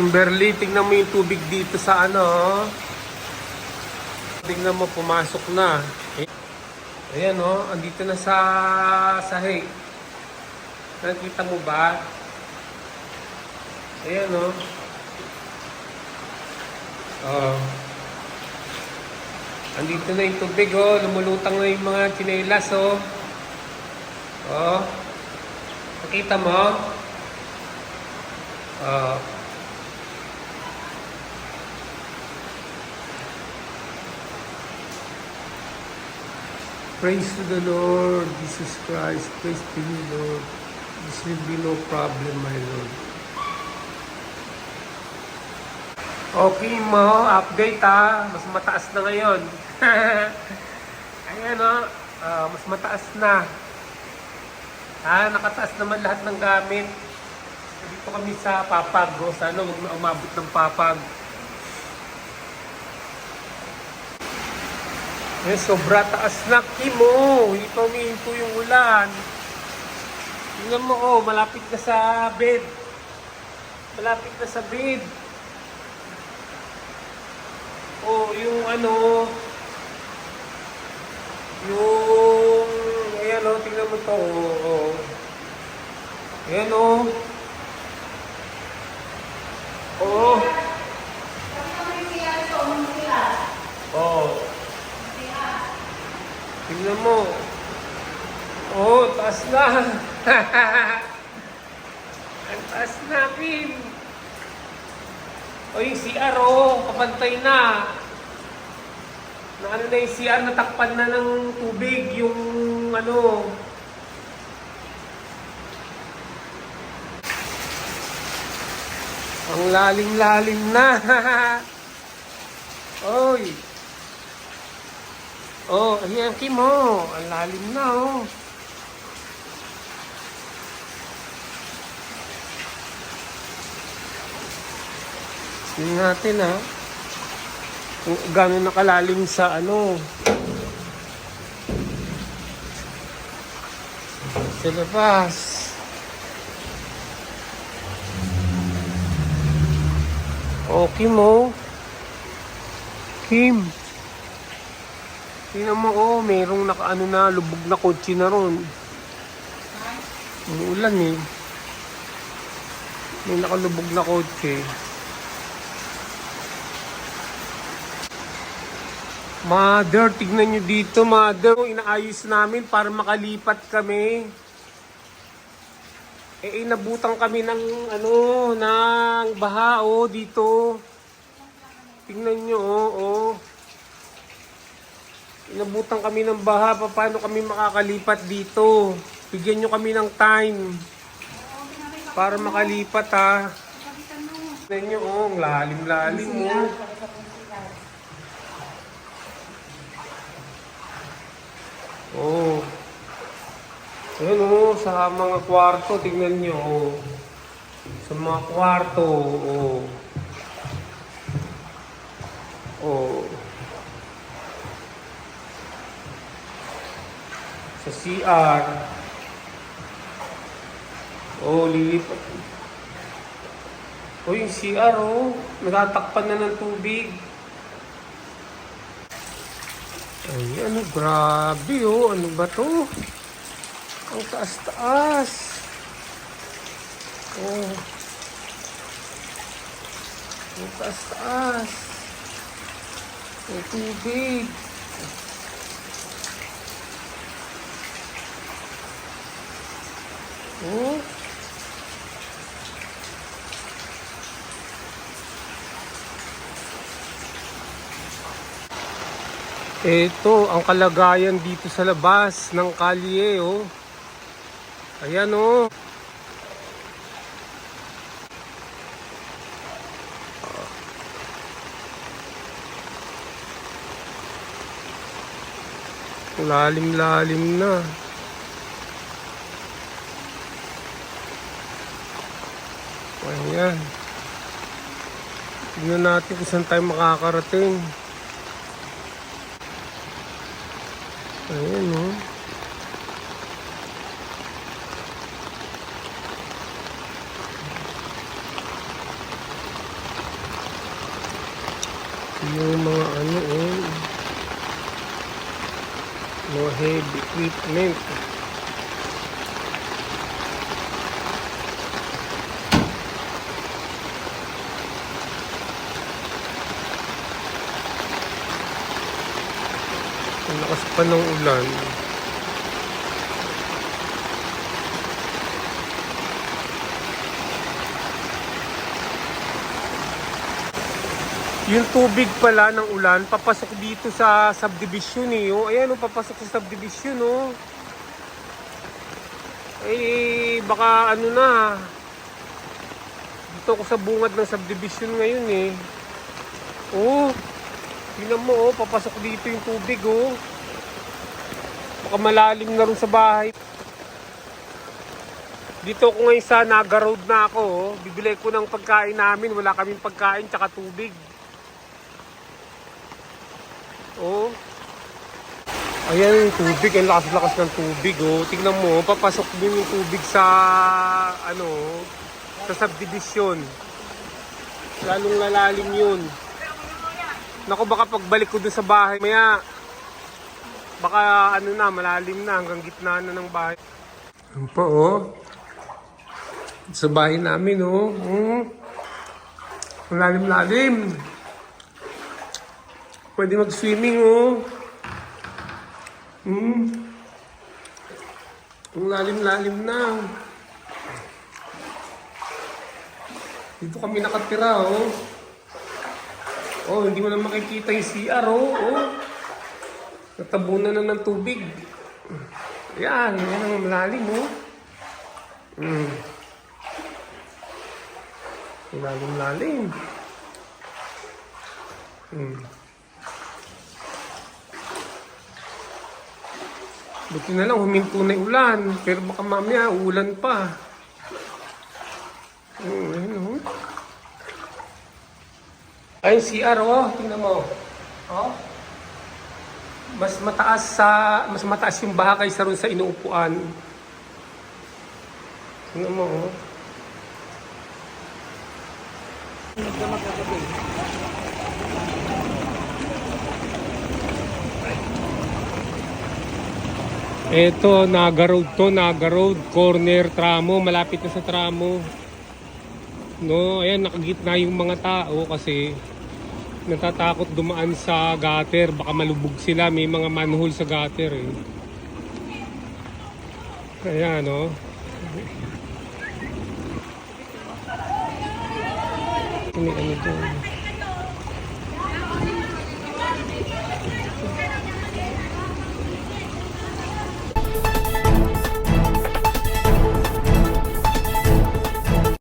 Kimberly, tingnan mo yung tubig dito sa ano. Tingnan mo, pumasok na. Ayan oh, andito na sa sahig. Nakita mo ba? Ayan oh. Oh. Andito na yung tubig oh, lumulutang na yung mga tsinelas oh. Oh. Nakita mo? Oh. Praise to the Lord, Jesus Christ. Praise to you, Lord. This will be no problem, my Lord. Okay mo, update ha. Mas mataas na ngayon. Ayan o, ah, mas mataas na. Ha, nakataas naman lahat ng gamit. Dito kami sa papag. O, sana huwag na umabot ng papag. Eh, sobra taas na, Kimo. Ito umihinto yung ulan. Tingnan mo, oh, malapit na sa bed. Malapit na sa bed. Oh, yung ano, yung, ayan oh, tingnan mo to, oh, oh. Ayan oh. Oh. Oh. Tingnan mo. Oh, taas na. Ang taas na, Kim. O yung CR, oh, kapantay na. Na ano na yung CR, natakpan na ng tubig, yung ano. Ang lalim-lalim na. Oy. Oh, ayan, Kim, oh. Ang lalim na, oh. Tingnan natin, ha. Kung gano'n nakalalim sa ano. Sa labas. Oh, Kim, oh. Kim. Tingnan mo, oh, merong nakaano na, lubog na kotse na ron. Ang ulan eh. May nakalubog na kotse. Mother, tignan nyo dito, mother. Inaayos namin para makalipat kami. Eh, inabutan kami ng, ano, ng baha, oh, dito. Tingnan nyo, oh, oh. Inabutan kami ng baha, pa- paano kami makakalipat dito? Bigyan nyo kami ng time. Para makalipat, ha. Tingnan nyo, oh, ang lalim-lalim, oh. Oh. Ayun oh, sa mga kwarto, tingnan nyo. Oh. Sa mga kwarto, oh. Oh. Sa CR. Oh, lilipat. Oh, yung CR, oh. Natatakpan na ng tubig. Ay, ano, grabe oh. Ano ba to? Ang taas-taas. Oh. Ang taas-taas. Ang tubig. Oh. Ito, ang kalagayan dito sa labas ng kalye, oh. Ayan, oh. Lalim-lalim na. Ayan. Tignan natin kung saan tayo makakarating. Ayan, oh. Yung mga ano oh. Mga heavy equipment. Ang lakas pa ng ulan. Yung tubig pala ng ulan, papasok dito sa subdivision eh. Oh, ayan, oh, papasok sa subdivision, oh. Eh, baka ano na. Dito ako sa bungad ng subdivision ngayon eh. Oh, tingnan mo, oh, papasok dito yung tubig, oh. Baka malalim na rin sa bahay. Dito ako ngayon sa Naga Road na ako, oh. Bibili ko ng pagkain namin. Wala kaming pagkain tsaka tubig. Oh. Ayan yung tubig. Ang lakas-lakas ng tubig, oh. Tingnan mo, papasok din yung tubig sa, ano, sa subdivision. Lalong lalalim yun. Naku, baka pagbalik ko dun sa bahay, maya, baka ano na, malalim na, hanggang gitna na ng bahay. Ano pa, oh. Sa bahay namin, oh. Mm. Ang lalim-lalim. Pwede mag-swimming, oh. Hmm. Ang lalim-lalim na. Dito kami nakatira, oh. Oh, hindi mo na makikita yung CR, oh. oh. Natabunan na ng tubig. Yan, yan ang malalim, oh. Ang Lalim-lalim. Hmm. Buti na lang huminto na ulan. Pero baka mamaya uulan pa. Hmm, ayun, oh. Ayun, CR, oh. Tingnan mo. Oh. Mas mataas sa mas mataas yung baha kaysa sa inuupuan. Tingnan mo, oh. Ito, Naga Road to, Naga Road, corner tramo, malapit na sa tramo. No, ayan, nakagitna yung mga tao kasi natatakot dumaan sa gutter, baka malubog sila, may mga manhole sa gutter eh. Ayan, no. May ano doon.